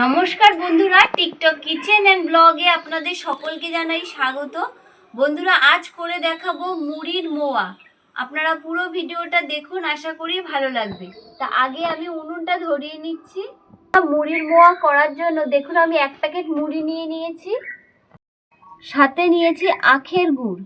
নমস্কার বন্ধুরা TikTok kitchen and ব্লগে আপনাদের সকলকে জানাই স্বাগত। বন্ধুরা, আজ করে দেখাবো মুড়ির মোয়া। আপনারা পুরো ভিডিওটা দেখুন, আশা করি ভালো লাগবে। তা আগে আমি উনুনটা ধরিয়ে নিচ্ছি। মুড়ির মোয়া করার জন্য দেখুন, আমি এক প্যাকেট মুড়ি নিয়ে নিয়েছি। সাথে নিয়েছি আখের গুড়।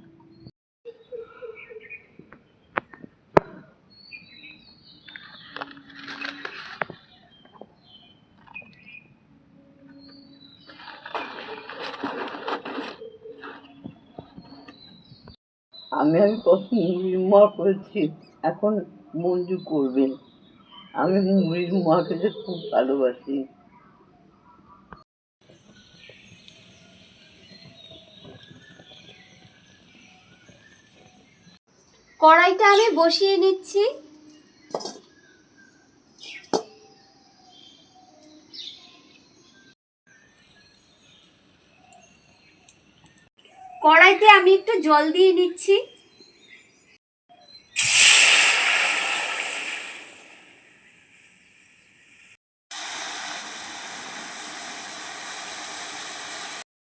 আমি আমি কত মুড়ির মোয়া করেছি? এখন মঞ্জু করবেন আমি মুড়ির মোয়া খেতে খুব ভালোবাসি। কড়াইটা আমি বসিয়ে নিচ্ছি। কড়াইতে আমি একটু জল দিয়ে নিচ্ছি।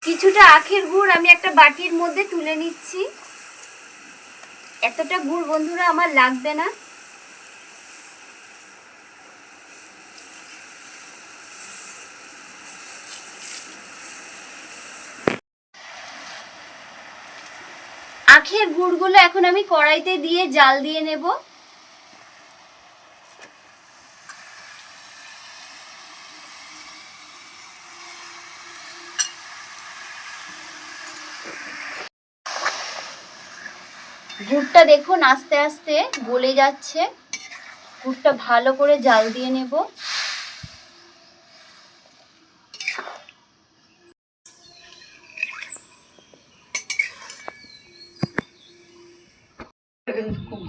কিছুটা আখের গুড় আমি একটা বাটির মধ্যে তুলে নিচ্ছি। এতটা গুড় বন্ধুরা আমার লাগবে না। গুড়গুলো এখন আমি কড়াইতে দিয়ে জাল দিয়ে নেব। গুড়টা দেখুন আস্তে আস্তে গলে যাচ্ছে। গুড়টা ভালো করে জাল দিয়ে নেব।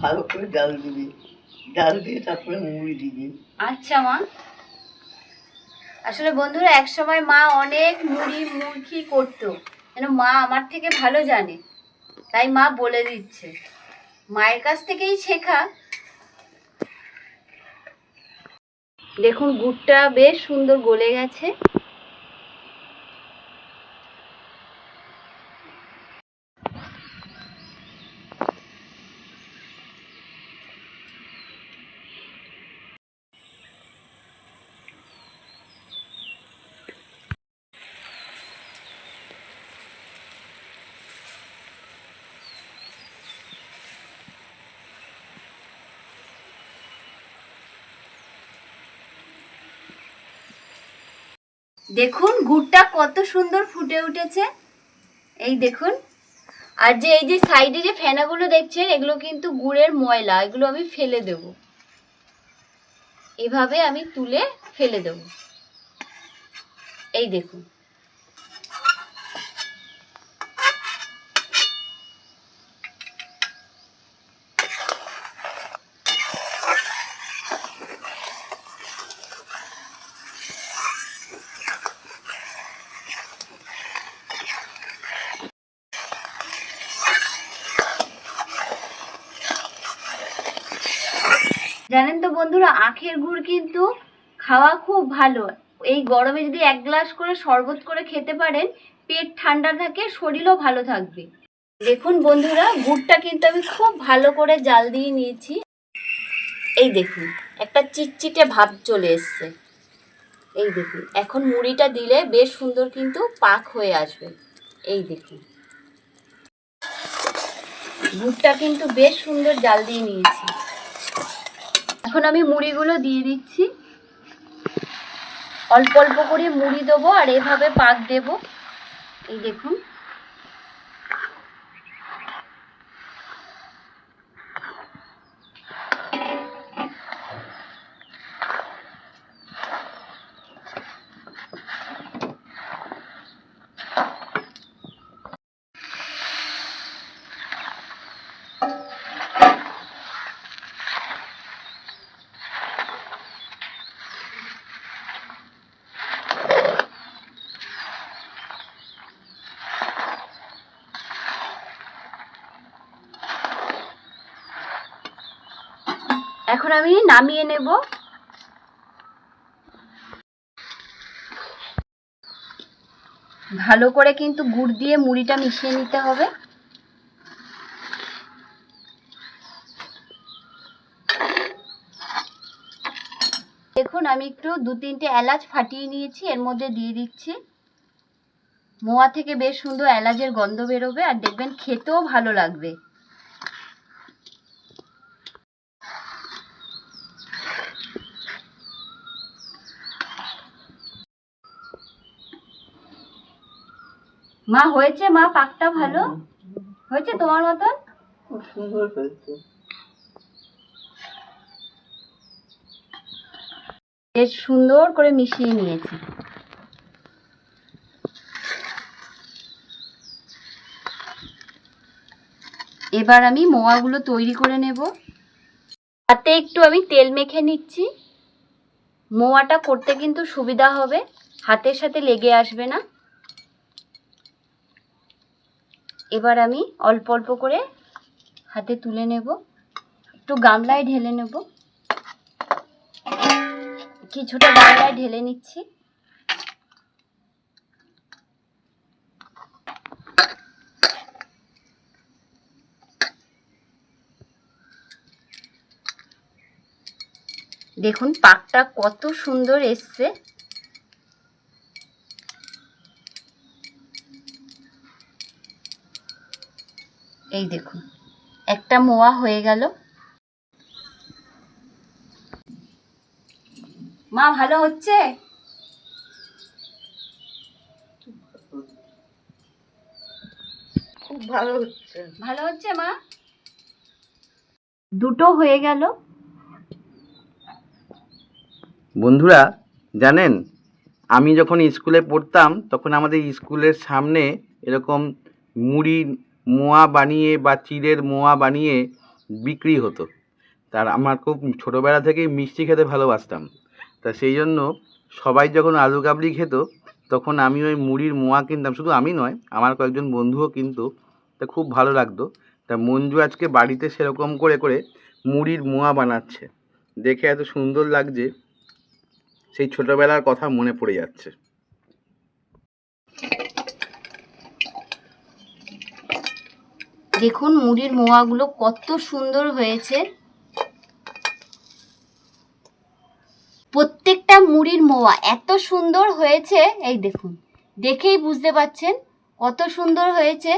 ভালো করে জাল দিবি। জাল দিয়ে তারপরে মুড়ি দিবি। আচ্ছা মা। আসলে বন্ধুরা এক সময় মা অনেক মুড়ি মুরগি করতো। যেন মা আমার থেকে ভালো জানে। তাই মা বলে দিচ্ছে। মায়ের কাছ থেকেই শেখা। দেখুন, গুড়টা বেশ সুন্দর গলে গেছে। দেখুন, গুড়টা কত সুন্দর ফুটে উঠেছে। এই দেখুন। আর যে, এই যে সাইডে যে ফেনাগুলো দেখছেন, এগুলো কিন্তু গুড়ের ময়লা, এগুলো আমি ফেলে দেব। এভাবে আমি তুলে ফেলে দেব। এই দেখুন। জানেন তো বন্ধুরা, আখের গুড় কিন্তু খাওয়া খুব ভালো। এই গরমে যদি এক গ্লাস করে শরবত করে খেতে পারেন, পেট ঠান্ডা থাকে, শরীরও ভালো থাকবে। দেখুন বন্ধুরা, গুড়টা কিন্তু আমি খুব ভালো করে জাল দিয়ে নিয়েছি। এই দেখুন, একটা চিটচিটে ভাব চলে এসছে। এই দেখুন, এখন মুড়িটা দিলে বেশ সুন্দর কিন্তু পাক হয়ে আসবে। এই দেখুন। গুড়টা কিন্তু বেশ সুন্দর জাল দিয়ে নিয়েছি। এখন আমি মুড়িগুলো দিয়ে দিচ্ছি। অল্প অল্প করে মুড়ি দেবো আর এভাবে পাক দেবো। এই দেখুন। এখন আমি নামিয়ে নেব। ভালো করে কিন্তু গুড় দিয়ে মুড়িটা মিশিয়ে নিতে হবে। দেখুন, আমি একটু দু তিনটে এলাচ ফাটিয়ে নিয়েছি, এর মধ্যে দিয়ে দিচ্ছি। মোয়া থেকে বেশ সুন্দর এলাচের গন্ধ বেরোবে, আর দেখবেন খেতেও ভালো লাগবে। মা হয়েছে মা? পাকটা ভালো? হয়েছে তোমার মতন? খুব সুন্দর হয়েছে। বেশ সুন্দর করে মিশিয়ে নিয়েছি। এবার আমি মোয়াগুলো তৈরি করে নেব। হাতে একটু আমি তেল মেখে নিচ্ছি। মোয়াটা করতে কিন্তু সুবিধা হবে। হাতের সাথে লেগে আসবে না। এবার আমি অল্প অল্প করে হাতে তুলে নেব। একটু গামলায় ঢেলে নেব। কিছুটা গামলায় ঢেলে নিচ্ছি। দেখুন, পাকটা কত সুন্দর এসছে। এই দেখুন একটা মোয়া হয়ে গেল। মা ভালো হচ্ছে? খুব ভালো হচ্ছে। ভালো হচ্ছে মা? দুটো হয়ে গেল। বন্ধুরা জানেন আমি যখন স্কুলে পড়তাম তখন আমাদের স্কুলের সামনে এরকম মুড়ি মোয়া বানিয়ে বা চিড়ের মোয়া বানিয়ে বিক্রি হতো। তার আমার খুব ছোটোবেলা থেকেই মিষ্টি খেতে ভালোবাসতাম। তা সেই জন্য সবাই যখন আলু কাবলি খেত, তখন আমি ওই মুড়ির মোয়া কিনতাম। শুধু আমি নয়, আমার কয়েকজন বন্ধুও কিন্তু। তা খুব ভালো লাগতো। তা মঞ্জু আজকে বাড়িতে সেরকম করে করে মুড়ির মোয়া বানাচ্ছে। দেখে এত সুন্দর লাগছে, সেই ছোটবেলার কথা মনে পড়ে যাচ্ছে। দেখুন মুড়ির মোয়াগুলো কত সুন্দর হয়েছে। প্রত্যেকটা মুড়ির মোয়া এত সুন্দর হয়েছে, এই দেখুন, দেখেই বুঝতে পাচ্ছেন কত সুন্দর হয়েছে।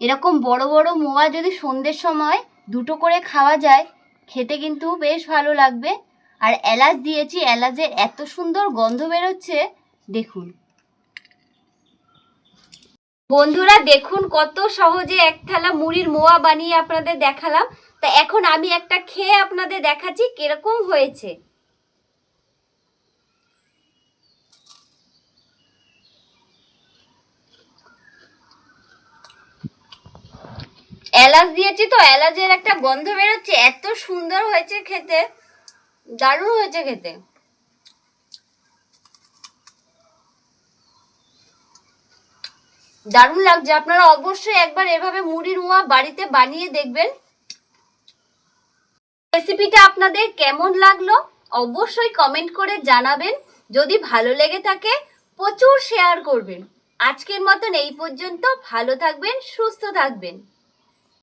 এরকম বড় বড় মোয়া যদি সন্ধ্যের সময় দুটো করে খাওয়া যায়, খেতে কিন্তু বেশ ভালো লাগবে। আর এলাচ দিয়েছি, এলাচের এত সুন্দর গন্ধ বেরোচ্ছে, দেখুন। বন্ধুরা, দেখুন কত সহজে এক থালা মুড়ির মোয়া বানিয়ে আপনাদের দেখালাম। তা এখন আমি একটা খেয়ে আপনাদের দেখাচ্ছি কীরকম হয়েছে। এলাচ দিয়েছি তো, এলাচের একটা গন্ধ বেরোচ্ছে, এত সুন্দর হয়েছে খেতে, দারুণ হয়েছে খেতে। দারুণ লাগছে। আপনারা অবশ্যই একবার এভাবে মুড়ির মোয়া বাড়িতে বানিয়ে দেখবেন। রেসিপিটা আপনাদের কেমন লাগল অবশ্যই কমেন্ট করে জানাবেন। যদি ভালো লেগে থাকে, প্রচুর শেয়ার করবেন। আজকের মতন এই পর্যন্ত। ভালো থাকবেন, সুস্থ থাকবেন।